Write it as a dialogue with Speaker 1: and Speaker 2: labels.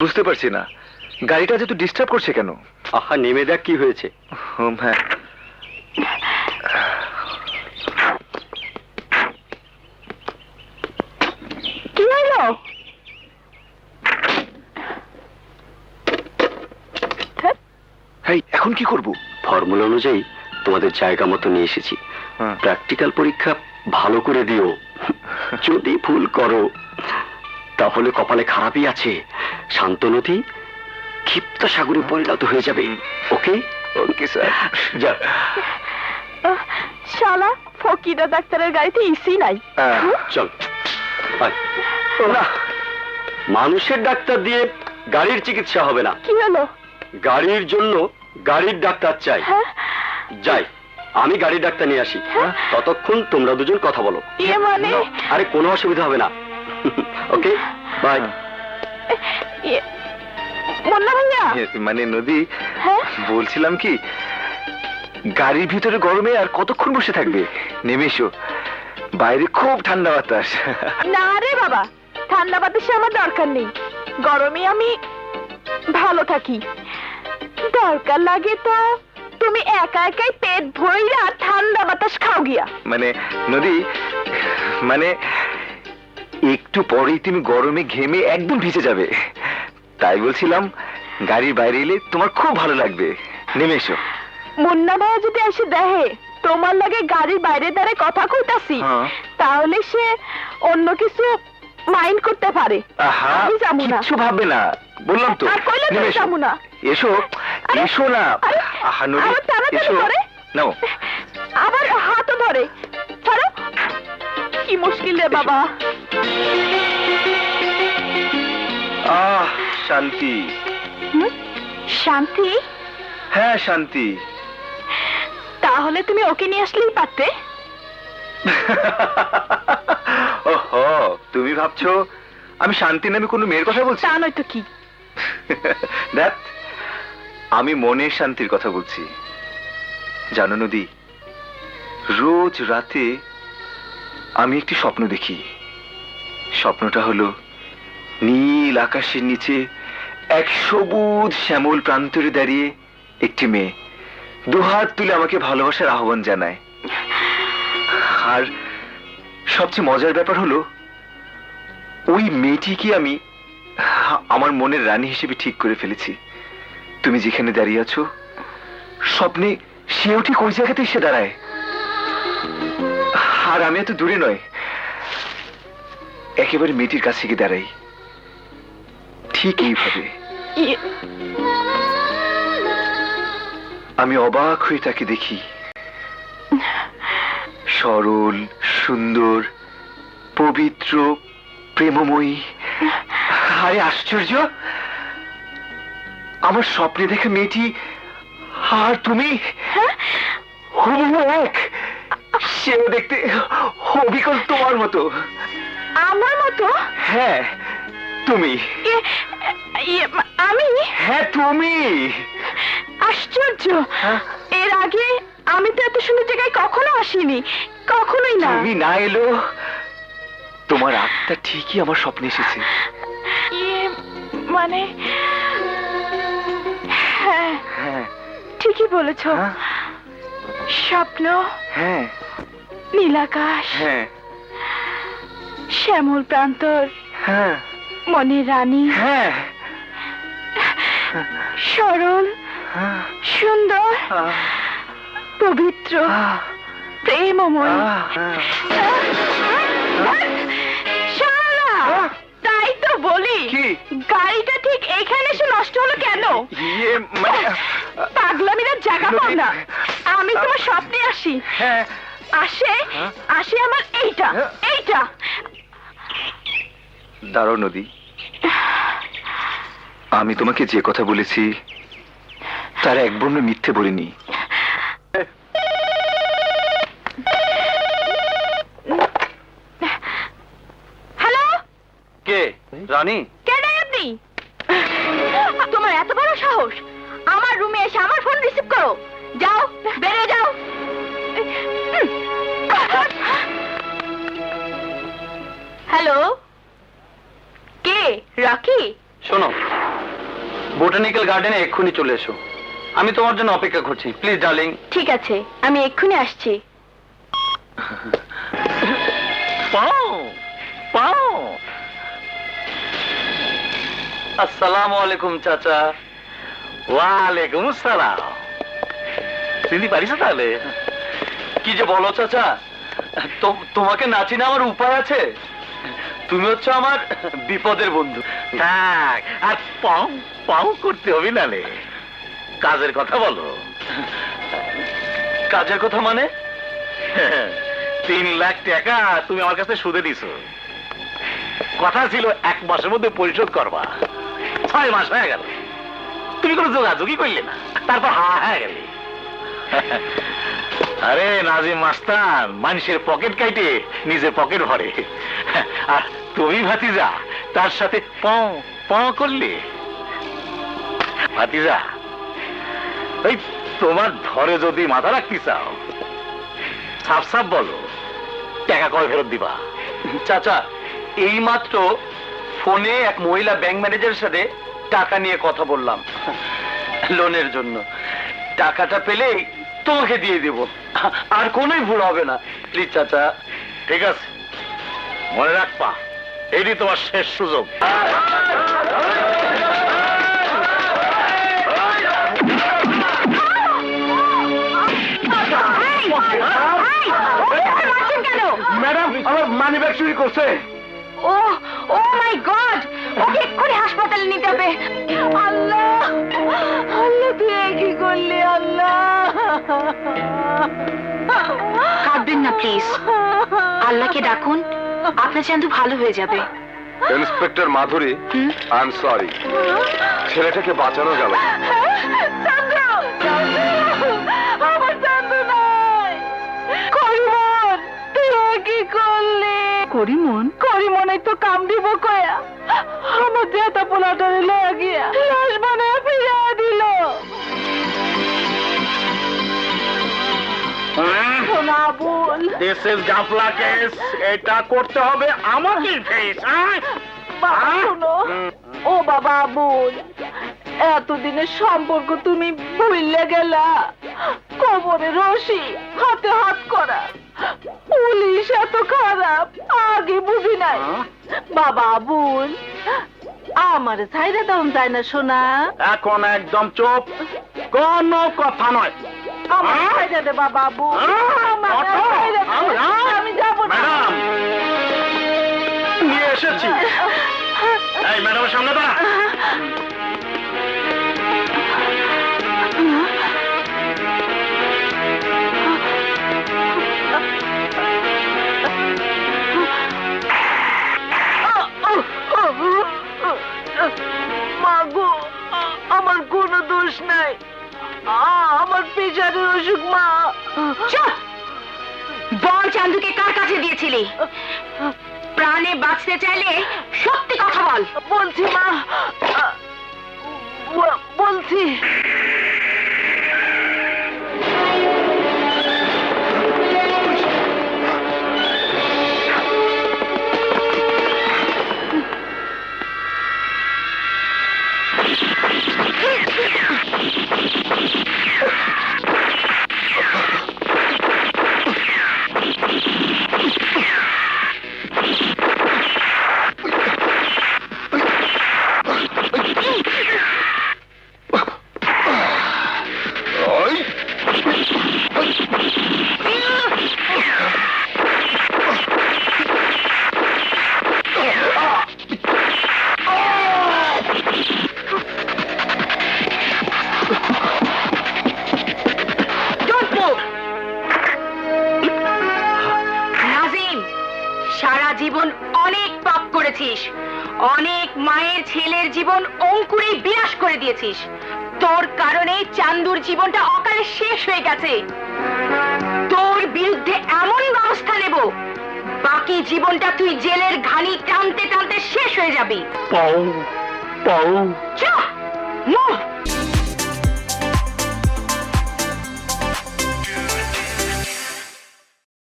Speaker 1: বুঝতে পারছি না। গাড়িটা যেহেতু ডিস্টার্ব করছে কেন?
Speaker 2: আহা নেমে দেখ কি হয়েছে?
Speaker 1: হুম, হ্যাঁ।
Speaker 3: কি হলো?
Speaker 1: এই এখন কি করব?
Speaker 2: ফর্মুলা অনুযায়ী তোমাদের জায়গা মতো নিয়ে এসেছি।
Speaker 1: হ্যাঁ।
Speaker 2: প্র্যাকটিক্যাল পরীক্ষা ভালো করে দিও। যদি ভুল করো। তাহলে কপালে খারাপই আছে। শান্ত নদী ক্ষিপ্ত সাগরে পরিণত হয়ে যাবে। ওকে?
Speaker 1: Okay sir.
Speaker 2: যা
Speaker 3: শালা ফকিরা ডাক্তারের গাড়িতে ইসি নাই।
Speaker 2: চল। না মানুষের ডাক্তার দিয়ে গাড়ির চিকিৎসা হবে না।
Speaker 3: কি হলো?
Speaker 2: গাড়ির জন্য গাড়ির ডাক্তার চাই।
Speaker 3: হ্যাঁ?
Speaker 2: যাই আমি গাড়ির ডাক্তার নিয়ে আসি।
Speaker 3: হ্যাঁ।
Speaker 2: ততক্ষণ তোমরা দুজন কথা বলো।
Speaker 3: ইয়ে মানে?
Speaker 2: আরে কোনো অসুবিধা হবে না। ওকে বাই
Speaker 3: ইয়ে, ভাইয়া?
Speaker 1: মানে নদী।
Speaker 3: হ্যাঁ?
Speaker 1: বলছিলাম কি গাড়ির ভিতরে গরমে আর কতক্ষণ বসে থাকবে? নেমে এসো। বাইরে খুব ঠান্ডা বাতাস।
Speaker 3: না রে বাবা ঠান্ডা বাতাসে আমার দরকার নেই। গরমে আমি ভালো থাকি। দরকার লাগে তো তুমি একা একাই পেট ভইরা ঠান্ডা বাতাস খাও গিয়া।
Speaker 1: মানে নদী মানে একটু পরেই তুমি গরমে ঘেমে একদম ভিজে যাবে। তাই বলছিলাম গাড়ির বাইরে এলে তোমার খুব ভালো লাগবে। নেমে এসো।
Speaker 3: মুন্না ভাইয়া যদি এসে দেখে তোমার লাগে গাড়ির বাইরে দাঁড়ে কথা কইতাছি
Speaker 1: হ্যাঁ।
Speaker 3: তাহলে সে অন্য কিছু মাইন্ড করতে পারে। আমি যাব না।
Speaker 1: কিচ্ছু ভাববে না। বললাম তো
Speaker 3: আর কইলে তো
Speaker 1: নেমে এসো।
Speaker 3: যাব না।
Speaker 1: এসো এসো না। আহা
Speaker 3: তাড়াতাড়ি
Speaker 1: এসো। নাও।
Speaker 3: আবার হাতও ধরে। ছাড়ো কি মুশকিল রে বাবা।
Speaker 1: আহ শান্তি।
Speaker 3: হুম? শান্তি?
Speaker 1: হ্যাঁ শান্তি।
Speaker 3: তাহলে তুমি ওকে নিয়ে আসলেই পারতে।
Speaker 1: ওহো তুমি ভাবছ আমি শান্তি নামে কোনো মেয়ের কথা বলছি?
Speaker 3: তা নয়তো কি?
Speaker 1: দেখ আমি মনের শান্তির কথা বলছি। জানো নদী রোজ রাতে আমি একটি স্বপ্ন দেখি। স্বপ্নটা হলো নীল আকাশের নিচে এক সবুজ শ্যামল প্রান্তরে দাঁড়িয়ে একটি মেয়ে। দুহাত তুলে আমাকে ভালোবাসার আহ্বান জানায়। আর সবচেয়ে মজার ব্যাপার হলো, ওই মেয়েটিকে আমি আমার মনের রানী হিসেবে ঠিক করে ফেলেছি? তুমি যেখানে দাঁড়িয়ে আছো, স্বপ্নে সেও ঠিক ওই জায়গাতে এসে দাঁড়ায়। আর আমি এত দূরে নয় একেবারে মেয়েটির কাছে গিয়ে দাঁড়াই। ঠিক এইভাবে আমি অবাক হয়ে তাকে দেখি। সরল, সুন্দর, পবিত্র, প্রেমময়ী। আরে আশ্চর্য! আমার স্বপ্নে দেখে মেয়েটি আর তুমি? হুবহু এক সেও দেখতে অবিকল তোমার মতো।
Speaker 3: আমার মতো?
Speaker 1: হ্যাঁ তুমি।
Speaker 3: আমি?
Speaker 1: হ্যাঁ তুমি।
Speaker 3: আশ্চর্য।
Speaker 1: হ্যাঁ?
Speaker 3: এর আগে আমি তো এত সুন্দর জায়গায় কখনো আসিনি। কখনোই না।
Speaker 1: তুমি না এলো। তোমার আত্মা ঠিকই আমার স্বপ্নে এসেছে।
Speaker 3: মানে? হ্যাঁ
Speaker 1: হ্যাঁ।
Speaker 3: ঠিকই বলেছ।
Speaker 1: হ্যাঁ।
Speaker 3: স্বপ্ন
Speaker 1: হ্যাঁ।
Speaker 3: নীলাকাশ।
Speaker 1: হ্যাঁ।
Speaker 3: শ্যামল প্রান্তর।
Speaker 1: হ্যাঁ।
Speaker 3: মনের রানী।
Speaker 1: হ্যাঁ।
Speaker 3: সরল।
Speaker 1: হ্যাঁ।
Speaker 3: সুন্দর। পবিত্র। প্রেমময়! তাই তো বলি? গাড়িটা ঠিক এইখানে এসে নষ্ট হলো কেন?
Speaker 1: ইয়ে মানে
Speaker 3: পাগলামিরা জায়গা পাও না। আমি তোমার স্বপ্নে আসি।
Speaker 1: হ্যাঁ।
Speaker 3: আসে? আসে আমার এইটা? এইটা।
Speaker 1: দাঁড়াও নদী। আমি তোমাকে যে কথা বলেছি তার এক বর্ণ মিথ্যে বলিনি।
Speaker 3: হ্যালো
Speaker 2: কে? রানী?
Speaker 3: কেন আপনি? তোমার এত বড় সাহস! আমার রুমে এসে আমার ফোন রিসিভ করো। যাও বেরিয়ে যাও। হ্যালো কে রকি।
Speaker 2: শোনো
Speaker 4: বোটানিক্যাল গার্ডেনে এক্ষুনি চলে এসো। আমি তোমার জন্য অপেক্ষা করছি। Please darling.
Speaker 3: ঠিক আছে আমি এক্ষুনি আসছি।
Speaker 4: আসসালামু আলাইকুম চাচা।
Speaker 2: ওয়ালাইকুম আসসালাম। চিনতে পারিস তাহলে?
Speaker 4: কি যে বলো চাচা? তো- তোমাকে নাচি না আমার উপায় আছে? তুমি হচ্ছে আমার বিপদের বন্ধু।
Speaker 2: থাক আর পাও পাও করতে হবে না রে কাজের কথা বলো।
Speaker 4: কাজের কথা মানে?
Speaker 2: তিন লাখ টাকা তুমি আমার কাছে সুদে দিছো। কথা ছিল এক মাসের মধ্যে পরিশোধ করবা। ছয় মাস হয়ে গেল। তুমি কোনো যোগাযোগই করলে না। তারপর হা হয়ে গেলে। আরে নাজিম মাস্তান, মানুষের পকেট কাইটে, নিজের পকেট ভরে। আর তুমি ভাতিজা, তার সাথে পঁ পঁ করলে। ভাতিজা ওই তোমার ধরে যদি মাথা রাখতে চাও সাফ সাফ বলো, টাকা কয় ফেরত দিবা?
Speaker 4: চাচা এই মাত্র ফোনে এক মহিলা ব্যাংক ম্যানেজারের সাথে টাকা নিয়ে কথা বললাম, লোনের জন্য। টাকাটা পেলেই তোমাকে দিয়ে দেব। আর কোনোই ভুল হবে না। প্লিজ চাচা।
Speaker 2: ঠিক আছে। মনে রাখবা এটি তোমার শেষ সুযোগ। ম্যাডাম আমার মানি ব্যাগ চুরি করছে।
Speaker 3: ও ও মাই গড ওকে এক্ষুনি হাসপাতালে নিতে হবে। আল্লাহ আল্লাহ তুই কি করলি? আল্লাহ।
Speaker 5: কাঁদবেন না প্লিজ আল্লাহকে ডাকুন আপনার চান্দু ভালো হয়ে যাবে।
Speaker 1: Inspector Madhuri I am sorry ছেলেটাকে বাঁচানো গেল।
Speaker 3: করিমন তুই এ কি করলি? করিমন? করিমনে তো কাম দিব কয়া। আমার জেতা পোলাটারে লয়ে গিয়া লাশ বানায় ফিরিয়া দিল। সোনা
Speaker 2: দিস ইজ গাফলা কেস এটা করতে হবে আমাকে ফেস
Speaker 3: বাবা শোনো। ও বাবা বল। এতদিনের সম্পর্ক তুমি ভুললে গেলা। কোমরে রশি হাতে হাত করা। পুলিশ এত খারাপ আগে বুঝি নাই। বাবা বল। আমার ছাইরে দাম যায় না শোনা
Speaker 2: এখন একদম চুপ। কোনো কথা নয়। হ্যাঁ?
Speaker 3: বাবা।
Speaker 2: হ্যাঁ?
Speaker 3: আমি যাব
Speaker 2: ম্যাডাম। নিয়ে এসেছি। এই ম্যাডামের সামনে দাঁড়া।
Speaker 3: আমার অসুখ মা।
Speaker 5: চুপ! বল চান্দুকে কার কাছে দিয়েছিলি? প্রাণে বাঁচতে চাইলে সত্যি কথা বল।
Speaker 3: বলছি মা। বলছি।
Speaker 5: করেছিস। অনেক মায়ের ছেলের জীবন অঙ্কুরেই বিনাশ করে দিয়েছিস। তোর কারণে চান্দুর জীবনটা অকালে শেষ হয়ে গেছে। তোর বিরুদ্ধে এমন ব্যবস্থা নেব বাকি জীবনটা তুই জেলের ঘানি টানতে টানতে শেষ হয়ে যাবি।
Speaker 2: পাও পাও।
Speaker 5: চুপ মুভ